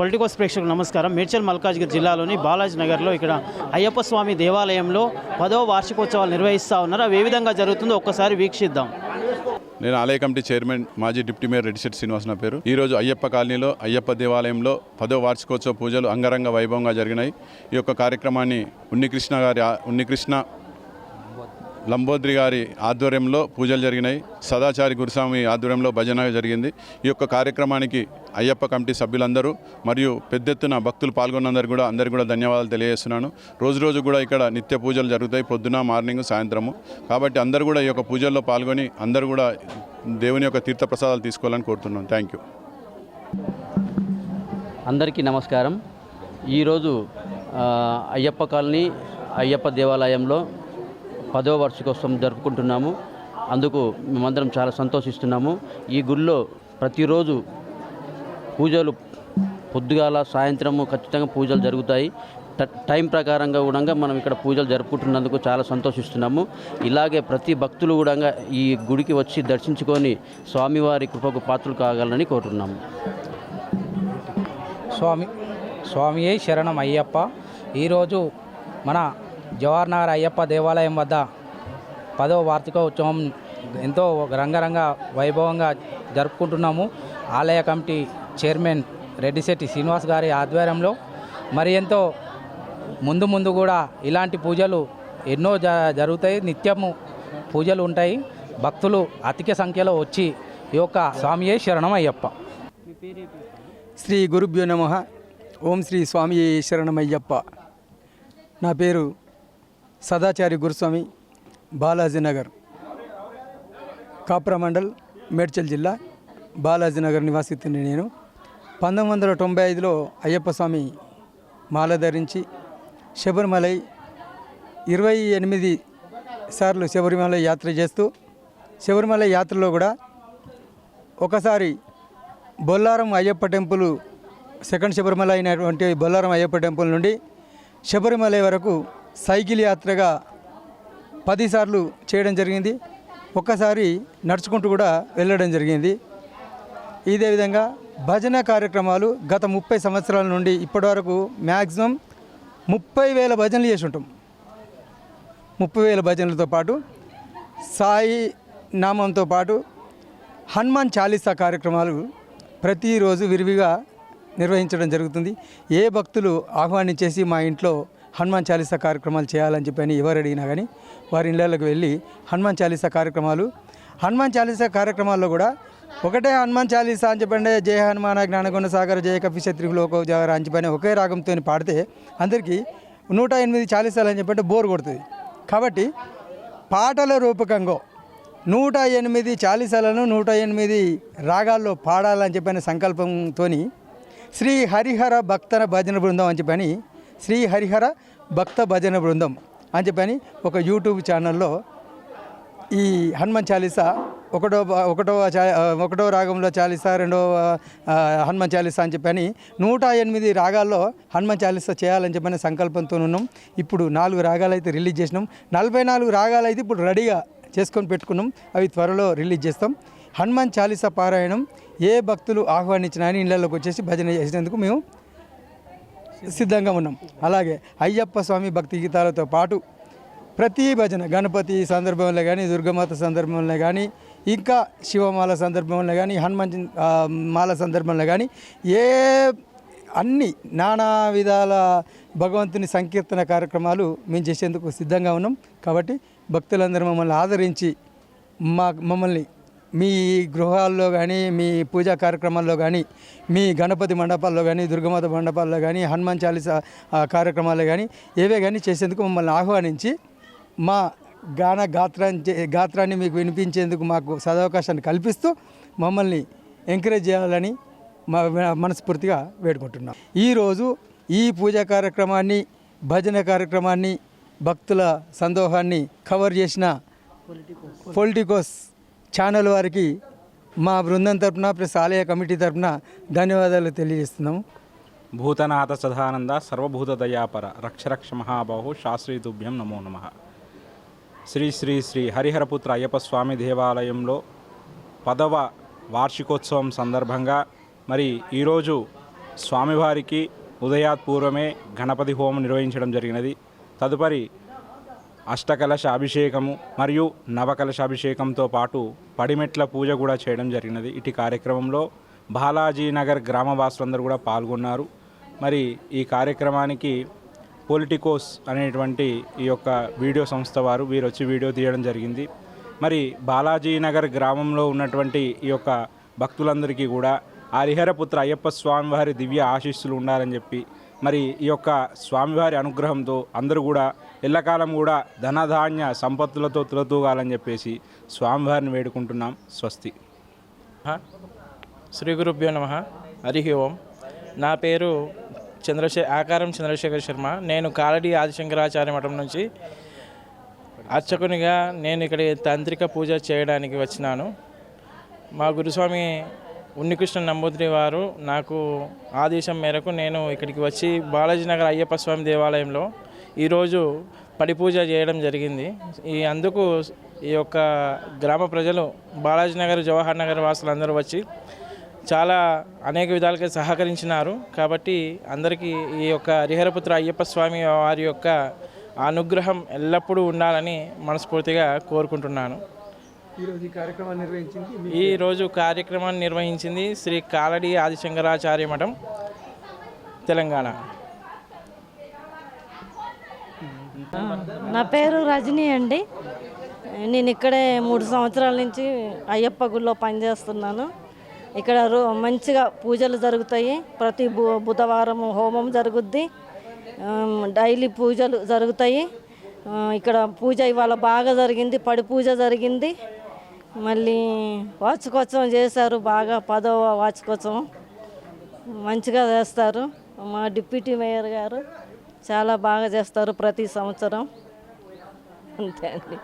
Politicos ప్రేక్షకులకు నమస్కారం. మేడ్చల్ మల్కాజ్గిరి జిల్లాలోని బాలాజీ నగర్లో ఇక్కడ అయ్యప్ప స్వామి దేవాలయంలో పదవ వార్షికోత్సవాలు నిర్వహిస్తూ ఉన్నారు. అవి ఏ విధంగా జరుగుతుందో ఒక్కసారి వీక్షిద్దాం. నేను ఆలయ కమిటీ చైర్మన్ మాజీ డిప్యూటీ మేయర్ రెడ్డిశెట్టి శ్రీనివాస్ నా పేరు. ఈరోజు అయ్యప్ప కాలనీలో అయ్యప్ప దేవాలయంలో పదో వార్షికోత్సవ పూజలు అంగరంగ వైభవంగా జరిగినాయి. ఈ యొక్క కార్యక్రమాన్ని ఉన్నికృష్ణ గారి ఉన్నికృష్ణ లంబోద్రి గారి ఆధ్వర్యంలో పూజలు జరిగినాయి. సదాచారి గురుస్వామి ఆధ్వర్యంలో భజన జరిగింది. ఈ యొక్క కార్యక్రమానికి అయ్యప్ప కమిటీ సభ్యులందరూ మరియు పెద్ద ఎత్తున భక్తులు పాల్గొన్నందరూ కూడా అందరికీ కూడా ధన్యవాదాలు తెలియజేస్తున్నాను. రోజు రోజు కూడా ఇక్కడ నిత్య పూజలు జరుగుతాయి. పొద్దున మార్నింగ్ సాయంత్రము. కాబట్టి అందరూ కూడా ఈ యొక్క పూజల్లో పాల్గొని అందరూ కూడా దేవుని యొక్క తీర్థ ప్రసాదాలు తీసుకోవాలని కోరుతున్నాను. Thank you. అందరికీ నమస్కారం. ఈరోజు అయ్యప్ప కాలనీ అయ్యప్ప దేవాలయంలో పదో వార్షికోత్సవం జరుపుకుంటున్నాము. అందుకు మేమందరం చాలా సంతోషిస్తున్నాము. ఈ గుడిలో ప్రతిరోజు పూజలు పొద్దుగాల సాయంత్రము ఖచ్చితంగా పూజలు జరుగుతాయి. ట- టైం ప్రకారంగా కూడా మనం ఇక్కడ పూజలు జరుపుకుంటున్నందుకు చాలా సంతోషిస్తున్నాము. ఇలాగే ప్రతి భక్తులు కూడా ఈ గుడికి వచ్చి దర్శించుకొని స్వామివారి కృపకు పాత్రలు కాగలరని కోరుతున్నాము. స్వామి స్వామియే శరణం అయ్యప్ప. ఈరోజు మన జవహర్నగర్ అయ్యప్ప దేవాలయం వద్ద పదవ వార్షికోత్సవం ఎంతో రంగరంగ వైభవంగా జరుపుకుంటున్నాము. ఆలయ కమిటీ చైర్మన్ రెడ్డిశెట్టి శ్రీనివాస్ గారి ఆధ్వర్యంలో మరి ఎంతో ముందు ముందు కూడా ఇలాంటి పూజలు ఎన్నో జ జరుగుతాయి. నిత్యము పూజలు ఉంటాయి. భక్తులు అధిక సంఖ్యలో వచ్చి ఈ యొక్క స్వామియే శరణం అయ్యప్ప. శ్రీ గురుభ్యో నమ. ఓం శ్రీ స్వామి శరణమయ్యప్ప. నా పేరు సదాచారి గురుస్వామి బాలాజీ నగర్ కాప్రా మండల్ మేడ్చల్ జిల్లా బాలాజీ నగర్ నివాసితుని నేను. పంతొమ్మిది వందల తొంభై ఐదులో అయ్యప్ప స్వామి మాల ధరించి శబరిమలై ఇరవై ఎనిమిది సార్లు శబరిమల యాత్ర చేస్తూ శబరిమల యాత్రలో కూడా ఒకసారి బొల్లారం అయ్యప్ప టెంపుల్ సెకండ్ శబరిమల అయినటువంటి బొల్లారం అయ్యప్ప టెంపుల్ నుండి శబరిమల వరకు సైకిల్ యాత్రగా పదిసార్లు చేయడం జరిగింది. ఒక్కసారి నడుచుకుంటూ కూడా వెళ్ళడం జరిగింది. ఇదే విధంగా భజన కార్యక్రమాలు గత ముప్పై సంవత్సరాల నుండి ఇప్పటివరకు మ్యాక్సిమం ముప్పై వేల భజనలు చేసి ఉంటాం ముప్పై వేల భజనలతో పాటు సాయి నామంతో పాటు హనుమాన్ చాలీసా కార్యక్రమాలు ప్రతిరోజు విరివిగా నిర్వహించడం జరుగుతుంది. ఏ భక్తులు ఆహ్వానించేసి మా ఇంట్లో హనుమాన్ చాలీసా కార్యక్రమాలు చేయాలని చెప్పని ఎవరు అడిగినా కానీ వారి ఇళ్ళకి వెళ్ళి హనుమాన్ చాలీసా కార్యక్రమాలు హనుమాన్ చాలీసా కార్యక్రమాల్లో కూడా ఒకటే హనుమాన్ చాలీసా అని చెప్పండి జయ హనుమాన జ్ఞానగుణ సాగర జయ కపి లోక జాగర అని చెప్పని ఒకే రాగంతో పాడితే అందరికీ నూట ఎనిమిది చాలీసాలు అని చెప్పంటే బోర్ కొడుతుంది. కాబట్టి పాటల రూపకంగా నూట ఎనిమిది చాలీసాలను నూట ఎనిమిది రాగాల్లో పాడాలని చెప్పిన సంకల్పంతో శ్రీ హరిహర భక్తన భజన బృందం అని చెప్పని శ్రీ హరిహర భక్త భజన బృందం అని చెప్పని ఒక యూట్యూబ్ ఛానల్లో ఈ హనుమాన్ చాలీసా ఒకటో ఒకటో చా ఒకటో రాగంలో చాలీసా రెండవ హనుమాన్ చాలీసా అని చెప్పని నూట ఎనిమిది రాగాల్లో హనుమాన్ చాలీసా చేయాలని చెప్పని సంకల్పంతో ఉన్నాం ఇప్పుడు నాలుగు రాగాలు అయితే రిలీజ్ చేసినాం. నలభై నాలుగు రాగాలు అయితే ఇప్పుడు రెడీగా చేసుకొని పెట్టుకున్నాం. అవి త్వరలో రిలీజ్ చేస్తాం. హనుమాన్ చాలీసా పారాయణం ఏ భక్తులు ఆహ్వానించినా అని ఇళ్ళలోకి వచ్చేసి భజన చేసినందుకు మేము సిద్ధంగా ఉన్నాం. అలాగే అయ్యప్ప స్వామి భక్తి గీతాలతో పాటు ప్రతి భజన గణపతి సందర్భంలో కానీ దుర్గమాత సందర్భంలో కానీ ఇంకా శివమాల సందర్భంలో కానీ హనుమాన్ మాల సందర్భంలో కానీ ఏ అన్ని నానా విధాల భగవంతుని సంకీర్తన కార్యక్రమాలు మేము చేసేందుకు సిద్ధంగా ఉన్నాం. కాబట్టి భక్తులందరూ మమ్మల్ని ఆదరించి మా మమ్మల్ని మీ గృహాల్లో కానీ మీ పూజా కార్యక్రమాల్లో కానీ మీ గణపతి మండపాల్లో కానీ దుర్గమాత మండపాల్లో కానీ హనుమాన్ చాలీసా కార్యక్రమాల్లో కానీ ఏవే కానీ చేసేందుకు మమ్మల్ని ఆహ్వానించి మా గాన గాత్రాన్ని గాత్రాన్ని మీకు వినిపించేందుకు మాకు సదవకాశాన్ని కల్పిస్తూ మమ్మల్ని ఎంకరేజ్ చేయాలని మా మనస్ఫూర్తిగా వేడుకుంటున్నాం. ఈరోజు ఈ పూజా కార్యక్రమాన్ని భజన కార్యక్రమాన్ని భక్తుల సందోహాన్ని కవర్ చేసిన పొలిటికోస్ ఛానల్ వారికి మా బృందం తరపున ప్లస్ ఆలయ కమిటీ తరపున ధన్యవాదాలు తెలియజేస్తున్నాము భూతనాథ సదానంద సర్వభూత దయాపర రక్షరక్ష మహాబాహు శాస్త్రీ తుభ్యం నమో నమ. శ్రీ శ్రీ శ్రీ హరిహరపుత్ర అయ్యప్ప స్వామి దేవాలయంలో పదవ వార్షికోత్సవం సందర్భంగా మరి ఈరోజు స్వామివారికి ఉదయాత్పూర్వమే గణపతి హోమం నిర్వహించడం జరిగినది. తదుపరి అష్టకలశ అభిషేకము మరియు నవకలశ అభిషేకంతో పాటు పడిమెట్ల పూజ కూడా చేయడం జరిగినది. ఇటు కార్యక్రమంలో బాలాజీ నగర్ గ్రామవాసులందరూ కూడా పాల్గొన్నారు. మరి ఈ కార్యక్రమానికి పొలిటికోస్ అనేటువంటి ఈ యొక్క వీడియో సంస్థ వారు వీరు వచ్చి వీడియో తీయడం జరిగింది. మరి బాలాజీనగర్ గ్రామంలో ఉన్నటువంటి ఈ యొక్క భక్తులందరికీ కూడా ఆ హరిహరపుత్ర అయ్యప్ప స్వామివారి దివ్య ఆశీస్సులు ఉండాలని చెప్పి మరి ఈ యొక్క స్వామివారి అనుగ్రహంతో అందరూ కూడా ఎల్లకాలం కూడా ధనధాన్య సంపత్తులతో తులతూగాలని చెప్పేసి స్వామివారిని వేడుకుంటున్నాం. స్వస్తి. శ్రీ గురుభ్యో నమ. హరి ఓం. నా పేరు చంద్రశే ఆకారం చంద్రశేఖర్ శర్మ. నేను కాలడి ఆదిశంకరాచార్య మఠం నుంచి అర్చకునిగా నేను ఇక్కడ తాంత్రిక పూజ చేయడానికి వచ్చినాను. మా గురుస్వామి ఉన్నికృష్ణ నంబూద్రి వారు నాకు ఆదేశం మేరకు నేను ఇక్కడికి వచ్చి బాలాజీనగర్ అయ్యప్ప స్వామి దేవాలయంలో ఈరోజు పడి పూజ చేయడం జరిగింది. ఈ అందుకు ఈ యొక్క గ్రామ ప్రజలు బాలాజీ నగర్ జవహర్ నగర్ వాసులందరూ వచ్చి చాలా అనేక విధాలుగా సహకరించినారు. కాబట్టి అందరికీ ఈ యొక్క హరిహరపుత్ర అయ్యప్ప స్వామి వారి యొక్క అనుగ్రహం ఎల్లప్పుడూ ఉండాలని మనస్ఫూర్తిగా కోరుకుంటున్నాను. ఈరోజు ఈ కార్యక్రమాన్ని నిర్వహించింది మీ- ఈ రోజు కార్యక్రమాన్ని నిర్వహించింది శ్రీ కాలడి ఆదిశంకరాచార్య మఠం తెలంగాణ. నా పేరు రజనీ అండి. నేను ఇక్కడే మూడు సంవత్సరాల నుంచి అయ్యప్ప గుడిలో పనిచేస్తున్నాను. ఇక్కడ రో మంచిగా పూజలు జరుగుతాయి. ప్రతి బు బుధవారం హోమం జరుగుద్ది. డైలీ పూజలు జరుగుతాయి. ఇక్కడ పూజ ఇవాళ బాగా జరిగింది. పడి పూజ జరిగింది. మళ్ళీ వార్షికోత్సవం చేశారు బాగా. పదవ వార్షికోత్సవం మంచిగా చేస్తారు. మా డిప్యూటీ మేయర్ గారు. చాలా బాగా చేస్తారు ప్రతి సంవత్సరం. అంతే అండి.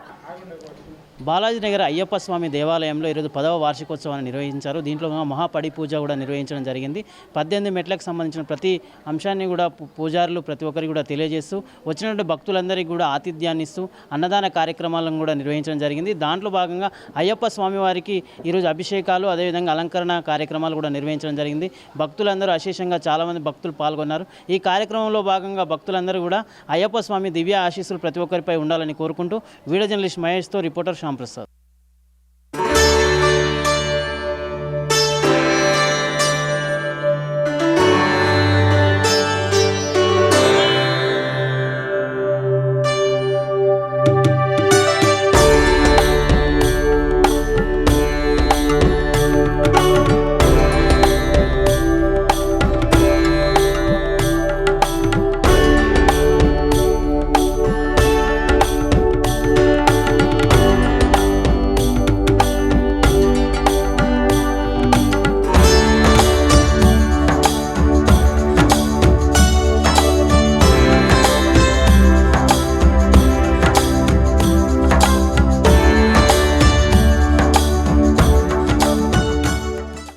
బాలాజీ నగర్ అయ్యప్ప స్వామి దేవాలయంలో ఈరోజు పదవ వార్షికోత్సవాన్ని నిర్వహించారు. దీంట్లో మహాపడి పూజ కూడా నిర్వహించడం జరిగింది. పద్దెనిమిది మెట్లకు సంబంధించిన ప్రతి అంశాన్ని కూడా పూజారులు ప్రతి ఒక్కరికి కూడా తెలియజేస్తూ వచ్చినటువంటి భక్తులందరికీ కూడా ఆతిథ్యాన్ని ఇస్తూ అన్నదాన కార్యక్రమాలను కూడా నిర్వహించడం జరిగింది. దాంట్లో భాగంగా అయ్యప్ప స్వామి వారికి ఈరోజు అభిషేకాలు అదేవిధంగా అలంకరణ కార్యక్రమాలు కూడా నిర్వహించడం జరిగింది. భక్తులందరూ అశేషంగా చాలామంది భక్తులు పాల్గొన్నారు. ఈ కార్యక్రమంలో భాగంగా భక్తులందరూ కూడా అయ్యప్ప స్వామి దివ్య ఆశీస్సులు ప్రతి ఒక్కరిపై ఉండాలని కోరుకుంటూ వీడియో జర్నలిస్ట్ మహేష్తో reporter Shyamprasad